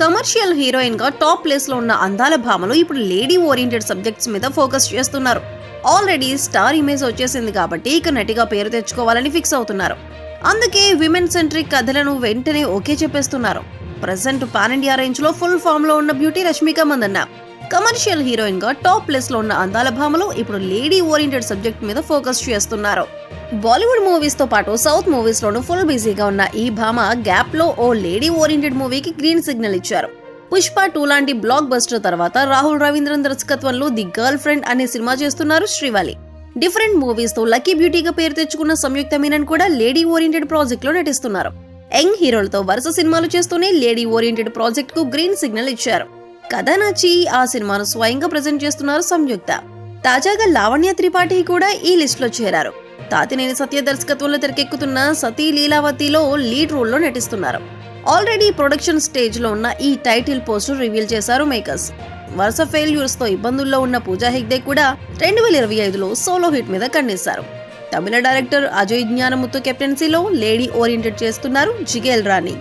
Commercial హీరోయిన్గా top ప్లేస్లో ఉన్న అందాల భామలు ఇప్పుడు లేడీ ఓరియంటెడ్ సబ్జెక్ట్స్ మీద ఫోకస్ చేస్తున్నారు. ఆల్రెడీ స్టార్ ఇమేజ్ వచ్చేసింది కాబట్టి ఇక నటిగా పేరు తెచ్చుకోవాలని ఫిక్స్ అవుతున్నారు. అందుకే విమెన్ సెంట్రిక్ కథలను వెంటనే ఓకే చెప్పేస్తున్నారు. ప్రజెంట్ పాన్ ఇండియా రేంజ్లో ఫుల్ ఫామ్లో ఉన్న బ్యూటీ రష్మిక మందన్న. కమర్షియల్ హీరోయిన్గా టాప్ ప్లేస్లో ఉన్న అందాల భామలు ఇప్పుడు లేడీ ఓరియంటెడ్ సబ్జెక్ట్ మీద ఫోకస్ చేస్తున్నారు. బాలీవుడ్ మూవీస్తో పాటు సౌత్ మూవీస్లోనూ ఫుల్ బిజీగా ఉన్న ఈ భామ గ్యాప్లో ఓ లేడీ ఓరియంటెడ్ మూవీకి గ్రీన్ సిగ్నల్ ఇచ్చారు. పుష్ప టూ లాంటి బ్లాక్ బస్టర్ తర్వాత రాహుల్ రవీంద్రన్ దర్శకత్వంలో ది గర్ల్ ఫ్రెండ్ అనే సినిమా చేస్తున్నారు శ్రీవాలి. డిఫరెంట్ మూవీస్తో లక్కీ బ్యూటీగా పేరు తెచ్చుకున్న సంయుక్త మీనన్ కూడా లేడీ ఓరియంటెడ్ ప్రాజెక్ట్లో నటిస్తున్నారు. యంగ్ హీరోలతో వరుస సినిమాలు చేస్తూనే లేడీ ఓరియంటెడ్ ప్రాజెక్ట్కు గ్రీన్ సిగ్నల్ ఇచ్చారు. కథ నచ్చి ఆ సినిమాను స్వయంగా ప్రజెంట్ చేస్తున్నారు సంయుక్త. తాజాగా లావణ్య త్రిపాఠి కూడా ఈ లిస్ట్లో చేరారు. తాతినేని సత్య దర్శకత్వంలో తెరకెక్కుతున్న సతీ లీలావతిలో లీడ్ రోల్లో నటిస్తున్నారు. ఆల్రెడీ ప్రొడక్షన్ స్టేజ్లో ఉన్న ఈ టైటిల్ పోస్టర్ రివీల్ చేశారు మేకర్స్. వరుస ఫెయిల్యూర్స్తో ఇబ్బందుల్లో ఉన్న పూజా హెగ్డే కూడా రెండు వేల ఇరవై ఐదులో సోలో హిట్ మీద కన్నేశారు. తమిళ డైరెక్టర్ అజయ్ జ్ఞానముత్తు కెప్టెన్సీలో లేడీ ఓరియంటెడ్ చేస్తున్నారు జిగేల్ రాణి.